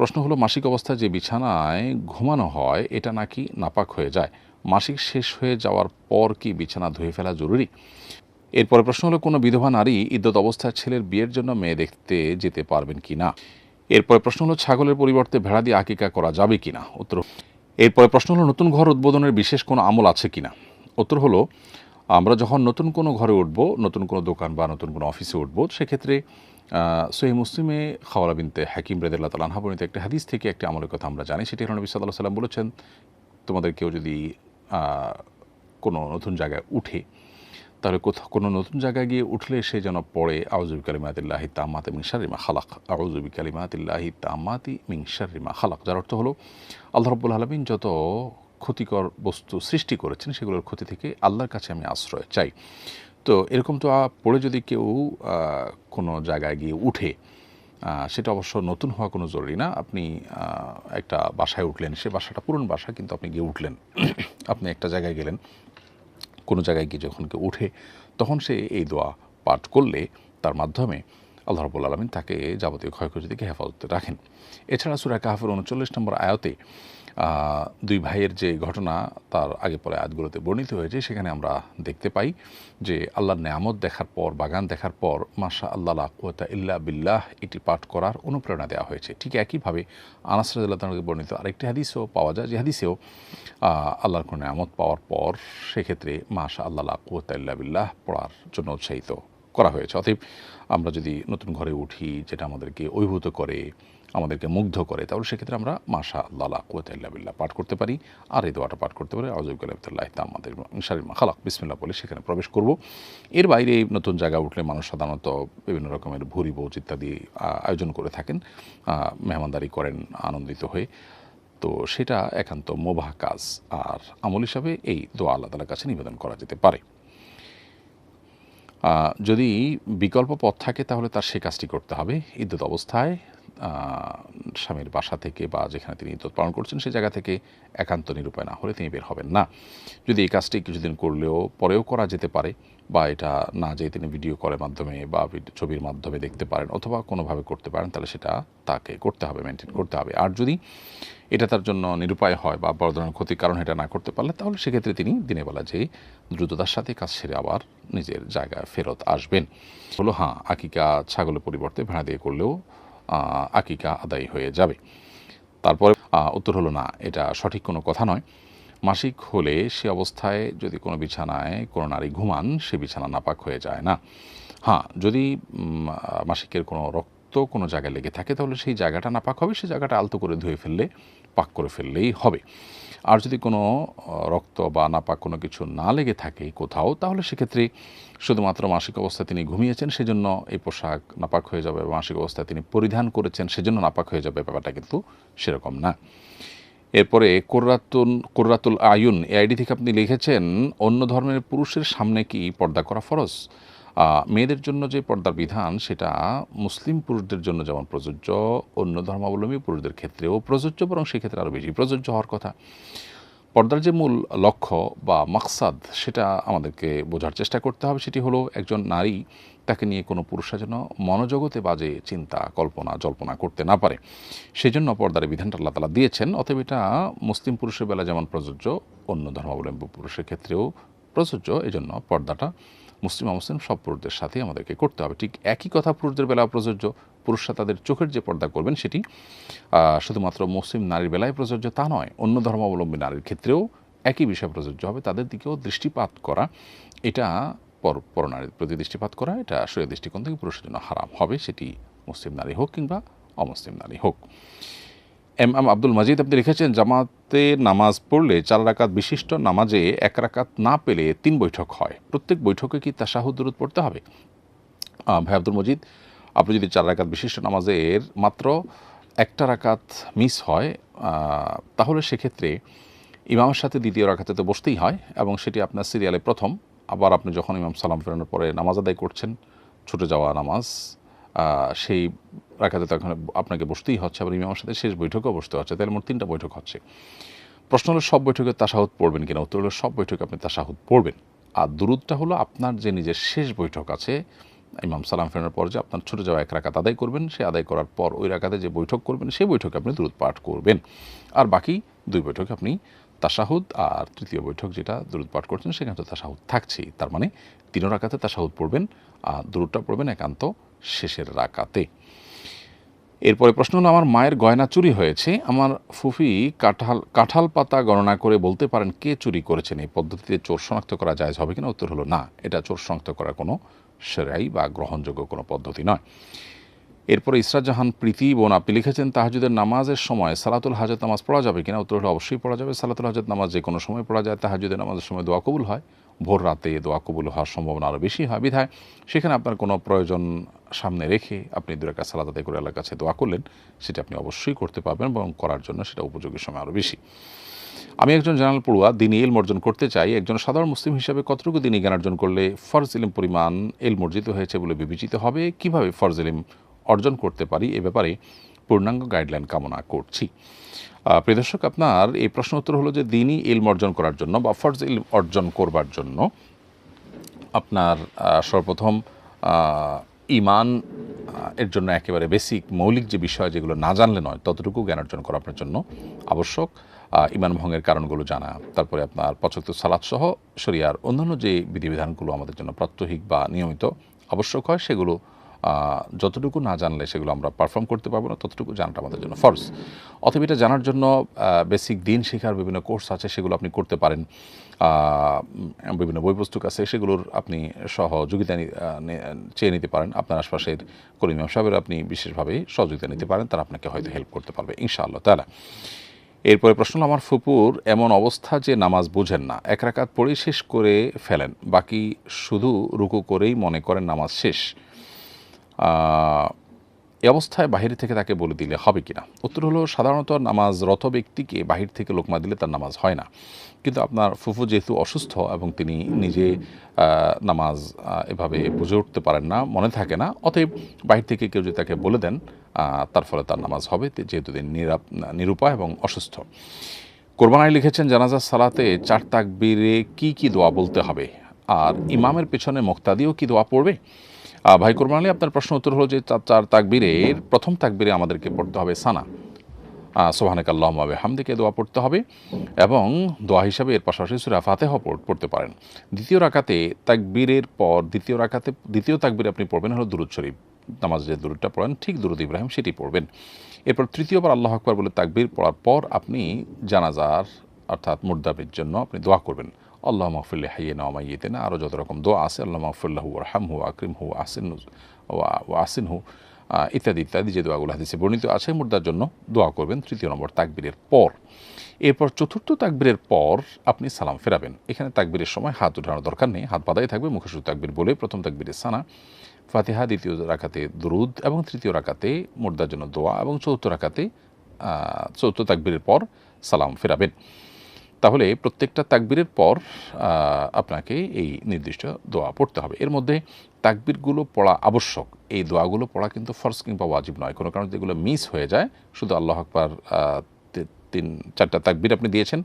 প্রশ্ন হলো, মাসিক অবস্থায় যে বিছানায় ঘুমানো হয়, এটা নাকি নাপাক হয়ে যায়? মাসিক শেষ হয়ে যাওয়ার পর কি বিছানা ধুয়ে ফেলা জরুরি? এরপরে প্রশ্ন হলো, কোনো বিধবা নারী ইদ্যত অবস্থায় ছেলের বিয়ের জন্য মেয়ে দেখতে যেতে পারবেন কি না? এরপরে প্রশ্ন হলো, ছাগলের পরিবর্তে ভেড়া দিয়ে আকিকা করা যাবে কি না? উত্তর এরপরে প্রশ্ন হলো, নতুন ঘর উদ্বোধনের বিশেষ কোনো আমল আছে কি না? উত্তর হলো, আমরা যখন নতুন কোনো ঘরে উঠব, নতুন কোনো দোকান বা নতুন কোনো অফিসে উঠব, সেক্ষেত্রে সহি মুসলিমে খাওয়ালা বিনতে হাকিম রেদুল্লাহ তালাহা বর্ণিত একটি হাদিস থেকে একটি আমলের কথা আমরা জানি। সেটি হলো নবী সাল্লাহ সাল্লাম বলেছেন, তোমাদের কেউ যদি কোনো নতুন জায়গায় উঠে, তাহলে কোথাও কোনো নতুন জায়গায় গিয়ে উঠলে সে যেন পড়ে আউজুবি কালিমাতিল্লাহি তামাতে মিংসারিমা খালাক। আউজুবি কালিমাতিল্লাহি তামাতি মিংসারিমা খালাক, যার অর্থ হলো, আল্লাহ রব্বুল আলমিন যত ক্ষতিকর বস্তু সৃষ্টি করেছেন, সেগুলোর ক্ষতি থেকে আল্লাহর কাছে আমি আশ্রয় চাই। তো এরকম তো পড়ে যদি কেউ কোনো জায়গায় গিয়ে উঠে সেটা অবশ্য নতুন হওয়া কোনো জরুরি না। আপনি একটা বাসায় উঠলেন, সে বাসাটা পুরনো বাসা, কিন্তু আপনি গিয়ে উঠলেন। আপনি একটা জায়গায় গেলেন, কোনো জায়গায় গিয়ে যখন কেউ উঠে তখন সে এই দোয়া পাঠ করলে, তার মাধ্যমে আল্লাহ রবুল আলমিন তাকে যাবতীয় ক্ষয়ক্ষতি থেকে হেফাজতে রাখেন। এছাড়া সুরা কাহাফের উনচল্লিশ নম্বর আয়তে দুই ভাইয়ের যে ঘটনা, তার আগে পরে আয়াতগুলোতে বর্ণিত হয়েছে, সেখানে আমরা দেখতে পাই যে আল্লাহর নেয়ামত দেখার পর, বাগান দেখার পর মাশা আল্লাহ কুয়াতা ইল্লা বিল্লাহ এটি পাঠ করার অনুপ্রেরণা দেওয়া হয়েছে। ঠিক একইভাবে আনাস বর্ণিত আরেকটি হাদিসও পাওয়া যায়, যে হাদিসেও আল্লাহর কোনো নেয়ামত পাওয়ার পর, সেক্ষেত্রে মাশা আল্লাহ কুয়াতা ইল্লা বিল্লাহ পড়ার জন্য উৎসাহিত। করা হয়েছে। অতএব আমরা যদি নতুন ঘরে উঠি, যেটা আমাদেরকে অভিভূত করে, আমাদেরকে মুগ্ধ করে, তাহলে সেক্ষেত্রে আমরা মাশা আল্লাহ কুয়াতাল্লাহ বিল্লাহ পাঠ করতে পারি। আর এই দোয়াটা পাঠ করতে পারি আউজুব কালামতুল্লাহ তা আমাদের শারীর খালাক। বিসমিল্লা বলে সেখানে প্রবেশ করব। এর বাইরে নতুন জায়গা উঠলে মানুষ সাধারণত বিভিন্ন রকমের ভুরি বোঝ ইত্যাদি আয়োজন করে থাকেন। মেহমানদারি করেন আনন্দিত হয়ে। তো সেটা একান্ত মোবাহ কাজ। আর আমল হিসাবে এই দোয়া আল্লাহ তালার কাছে নিবেদন করা যেতে পারে। যদি বিকল্প পথ থাকে তাহলে তার সে কাজটি করতে হবে। ইদ্যুৎ অবস্থায় স্বামীর বাসা থেকে বা যেখানে তিনি ইদ্যুৎ পালন করছেন, সেই জায়গা থেকে একান্ত নিরুপায় না হলে তিনি বের হবেন না। যদি এই কাজটি কিছুদিন করলেও পরেও করা যেতে পারে বা এটা না যে তিনি ভিডিও কলের মাধ্যমে বা ছবির মাধ্যমে দেখতে পারেন অথবা কোনোভাবে করতে পারেন, তাহলে সেটা তাকে করতে হবে মেনটেন করতে হবে। আর যদি এটা তার জন্য নিরুপায় হয় বা বড় ধরনের ক্ষতির কারণ এটা না করতে পারলে, তাহলে সেক্ষেত্রে তিনি দিনের বেলা যেই দ্রুততার সাথে কাজ সেরে আবার নিজের জায়গায় ফেরত আসবেন। হলো হ্যাঁ আকিকা ছাগলের পরিবর্তে ভেড়া দিয়ে করলেও আকিকা আদায় হয়ে যাবে। তারপরে উত্তর হলো না, এটা সঠিক কোনো কথা নয়। মাসিক হলে সে অবস্থায় যদি কোনো বিছানায় কোনো নারী ঘুমান, সে বিছানা নাপাক হয়ে যায় না। হ্যাঁ যদি মাসিকের কোনো রক্ত কোনো জায়গায় লেগে থাকে, তাহলে সেই জায়গাটা নাপাক হবে, সেই জায়গাটা আলতো করে ধুয়ে ফেললে, পাক করে ফেললেই হবে। আর যদি কোনো রক্ত বা নাপাক কোনো কিছু না লেগে থাকে কোথাও, তাহলে সেক্ষেত্রে শুধুমাত্র মাসিক অবস্থায় তিনি ঘুমিয়েছেন, সেজন্য এই পোশাক নাপাক হয়ে যাবে মাসিক অবস্থায় তিনি পরিধান করেছেন, সেজন্য নাপাক হয়ে যাবে, ব্যাপারটা কিন্তু সেরকম না। এরপরে কোর্রাতুন কোর্রাতুল আয়ুন এই আইডি থেকে আপনি লিখেছেন, অন্য ধর্মের পুরুষের সামনে কি পর্দা করা ফরজ? মেয়েদের জন্য যে পর্দার বিধান, সেটা মুসলিম পুরুষদের জন্য যেমন প্রযোজ্য, অন্য ধর্মাবলম্বী পুরুষদের ক্ষেত্রেও প্রযোজ্য, বরং সেক্ষেত্রে আরও বেশি প্রযোজ্য হওয়ার কথা। পর্দার যে মূল লক্ষ্য বা মাকসাদ, সেটা আমাদেরকে বোঝার চেষ্টা করতে হবে। সেটি হলো একজন নারী তাকে নিয়ে কোনো পুরুষরা যেন মনোজগতে বাজে চিন্তা, কল্পনা, জল্পনা করতে না পারে। সেজন্য পর্দার বিধানটা আল্লাহ তালা দিয়েছেন। অতএব এটা মুসলিম পুরুষের বেলা যেমন প্রযোজ্য, অন্য ধর্মাবলম্বী পুরুষের ক্ষেত্রেও প্রযোজ্য। এজন্য পর্দাটা মুসলিম অমুসলিম সব পুরুষদের সাথে আমাদেরকে করতে হবে। ঠিক একই কথা পুরুষদের বেলা প্রযোজ্য, পুরুষরা তাদের চোখের যে পর্দা করবেন সেটি শুধুমাত্র মুসলিম নারীর বেলায় প্রযোজ্য তা নয়, অন্য ধর্মাবলম্বী নারীর ক্ষেত্রেও একই বিষয় প্রযোজ্য হবে। তাদের দিকেও দৃষ্টিপাত করা, এটা পর, পরনারীর প্রতি দৃষ্টিপাত করা, এটা শরীর দৃষ্টিকোণ থেকে পুরুষের জন্য হারাম হবে, সেটি মুসলিম নারী হোক কিংবা অমুসলিম নারী হোক। এম এম আব্দুল মাজিদ, আপনি লিখেছেন, জামাতে নামাজ পড়লে চার রাকাত বিশিষ্ট নামাজে এক রাকাত না পেলে তিন বৈঠক হয়। প্রত্যেক বৈঠকে কি তাশাহুদ দূরত পড়তে হবে? ভাই আব্দুল মজিদ, আপনি যদি চার রাকাত বিশিষ্ট নামাজের মাত্র একটা রাকাত মিস হয় তাহলে সেক্ষেত্রে ইমামের সাথে দ্বিতীয় রাকাতে তো বসতেই হয় এবং সেটি আপনার সিরিয়ালে প্রথম। আবার আপনি যখন ইমাম সালাম ফেরানোর পরে নামাজ আদায় করছেন, ছুটে যাওয়া নামাজ সেই রাখাতে তখন আপনাকে বসতেই হচ্ছে, আবার ইমামের সাথে শেষ বৈঠকও বসতে হচ্ছে। তাহলে মোট তিনটা বৈঠক হচ্ছে। প্রশ্ন হলো, সব বৈঠকে তাসাহুদ পড়বেন কিনা? উত্তর হলো, সব বৈঠকে আপনি তাসাহুদ পড়বেন। আর দুরুদটা হলো, আপনার যে নিজের শেষ বৈঠক আছে, ইমাম সালাম ফেরানোর পর যে আপনার ছোটো যাওয়া এক রাকাত আদায় করবেন, সে আদায় করার পর ওই রাকাতে যে বৈঠক করবেন, সেই বৈঠকে আপনি দূরত পাঠ করবেন। আর বাকি দুই বৈঠকে আপনি তাসাহুদ আর তৃতীয় বৈঠক যেটা দূরত পাঠ করছেন, সেখানে তো তাসাহুদ থাকছেই। তার মানে তিন রাকাতে তাসাহুদ পড়বেন, আর দূরটা পড়বেন একান্ত শেষের রাকাতে। এরপরে প্রশ্ন হলো, আমার মায়ের গয়না চুরি হয়েছে। আমার ফুফি কাঁঠাল কাঁঠাল পাতা গণনা করে বলতে পারেন কে চুরি করেছেন। এই পদ্ধতিতে চোর শনাক্ত করা যায় হবে কিনা? উত্তর হলো, না, এটা চোর শনাক্ত করার কোনো সেরাই বা গ্রহণযোগ্য কোনো পদ্ধতি নয়। এরপরে, ইসরাত জাহান প্রীতি বোন, আপনি লিখেছেন, তাহাজুদের নামাজের সময় সালাতুল হাজত নামাজ পড়া যাবে কিনা? উত্তর হলো, অবশ্যই পড়া যাবে। সালাতুল হাজত নামাজ যে কোনো সময় পড়া যায়। তাহাজুদের নামাজের সময় দোয়া কবুল হয়। ভোর রাতে দোয়া কবুল হওয়ার সম্ভাবনা আরও বেশি হয়। বিধায় সেখানে আপনার কোনো প্রয়োজন সামনে রেখে আপনি দু একটা সালাদ আদায় করে আল্লাহর কাছে দোয়া করলেন সেটা আপনি অবশ্যই করতে পারবেন এবং করার জন্য সেটা উপযোগী সময় আরও বেশি। আমি একজন জেনারেল পড়ুয়া দিনী এলম অর্জন করতে চাই। একজন সাধারণ মুসলিম হিসাবে কতটুকু দিনী জ্ঞান অর্জন করলে ফরজ ইলিম পরিমাণ এলম অর্জিত হয়েছে বলে বিবেচিত হবে? কীভাবে ফরজ ইলিম অর্জন করতে পারি? এ ব্যাপারে পূর্ণাঙ্গ গাইডলাইন কামনা করছি। আহ, প্রিয় দর্শক আপনার এই প্রশ্ন উত্তর হলো যে দিনই ইলম অর্জন করার জন্য বা ফরজ ইলম অর্জন করবার জন্য আপনার সর্বপ্রথম ইমান এর জন্য একেবারে বেসিক মৌলিক যে বিষয় যেগুলো না জানলে নয়, ততটুকু জ্ঞান অর্জন করা আপনার জন্য আবশ্যক। ইমান ভঙ্গের কারণগুলো জানা, তারপরে আপনার পঁচাত্তর সালাদ সহ শরিয়ার অন্যান্য যে বিধিবিধানগুলো আমাদের জন্য প্রাত্যহিক বা নিয়মিত আবশ্যক হয়, সেগুলো যতটুকু না জানলে সেগুলো আমরা পারফর্ম করতে পারব না, ততটুকু জানাটা আমাদের জন্য ফরজ। অথবা এটা জানার জন্য বেসিক দিন শেখার বিভিন্ন কোর্স আছে, সেগুলো আপনি করতে পারেন। বিভিন্ন বই পুস্তক আছে, সেগুলোর আপনি সহযোগিতা চেয়ে নিতে পারেন। আপনার আশপাশের করিমিয়াম সাহেবের আপনি বিশেষভাবে সহযোগিতা নিতে পারেন, তারা আপনাকে হয়তো হেল্প করতে পারবে, ইনশাআল্লাহ তালা এরপরে প্রশ্ন আমার ফুপুর, এমন অবস্থা যে নামাজ বুঝেন না, এক রাকাত পড়েই শেষ করে ফেলেন, বাকি শুধু রুকু করেই মনে করেন নামাজ শেষ। এই অবস্থায় বাহির থেকে তাকে বলে দিলে হবে কিনা? উত্তর হলো, সাধারণত নামাজরত ব্যক্তিকে বাহির থেকে লোকমা দিলে তার নামাজ হয় না। কিন্তু আপনার ফুফু যেহেতু অসুস্থ এবং তিনি নিজে নামাজ এভাবে বুঝে উঠতে পারেন না, মনে থাকে না, অতএব বাহির থেকে কেউ যদি তাকে বলে দেন তার ফলে তার নামাজ হবে যেহেতু তিনি নিরাপ নিরুপায় এবং অসুস্থ। কোরবানায় লিখেছেন, জানাজা, সালাতে চার তাকবীরে কি কি দোয়া বলতে হবে? আর ইমামের পেছনে মোক্তাদিও কি দোয়া পড়বে? ভাই কোরবান আলী আপনার প্রশ্ন উত্তর হলো যে চার তাকবীরের, প্রথম তাকবীরে আমাদেরকে পড়তে হবে সানা। সোহানেক আল্লাহ হামদিকে দোয়া পড়তে হবে এবং দোয়া হিসাবে এর পাশাপাশি সুরা ফাতেহ পড়তে পারেন। দ্বিতীয় রাকাতে তাকবীরের পর, দ্বিতীয় রাকাতে, দ্বিতীয় তাকবীরে আপনি পড়বেন হলো দুরুদ শরীফ। নামাজ যে দুরুদটা পড়েন, ঠিক দুরুদ ইব্রাহিম সেটি পড়বেন। এরপর তৃতীয়বার আল্লাহ আকবর বলে তাকবীর পড়ার পর আপনি জানাজার, অর্থাৎ মুর্দাবের জন্য আপনি দোয়া করবেন। আল্লাহ মাহফুল্লাহ হাইয়ে না মাইয়েতে না আরও যত রকম দোয়া আছে, আল্লাহ মাহফুল্লাহ রহাম হু আকরিম হু আসিন ও আসিন হু ইত্যাদি ইত্যাদি যে দোয়াগুলো হাদিসে বর্ণিত আছে, মুর্দার জন্য দোয়া করবেন তৃতীয় নম্বর তাকবীরের পর। এরপর চতুর্থ তাকবীরের পর আপনি সালাম ফেরাবেন। এখানে তাকবীরের সময় হাত উঠানোর দরকার নেই, হাত বাদাই থাকবে, মুখে শুধু তাকবীর বলে প্রথম তাকবীরের সানা, ফাতিহা, দ্বিতীয় রাকাতে দুরুদ এবং তৃতীয় রাকাতে মুর্দার জন্য দোয়া এবং চতুর্থ রাকাতে চতুর্থ তাকবীরের পর সালাম ফেরাবেন। তাহলে প্রত্যেকটা তাকবীরের পর আপনাকে এই নির্দিষ্ট দোয়া পড়তে হবে। এর মধ্যে তাকবীরগুলো পড়া আবশ্যক। এই দোয়াগুলো পড়া কিন্তু ফরজ কিংবা ওয়াজিব নয়। কোনো কারণে যেগুলো মিস হয়ে যায়, শুধু আল্লাহ আকবার তিন, চারটা তাকবির আপনি দিয়েছেন।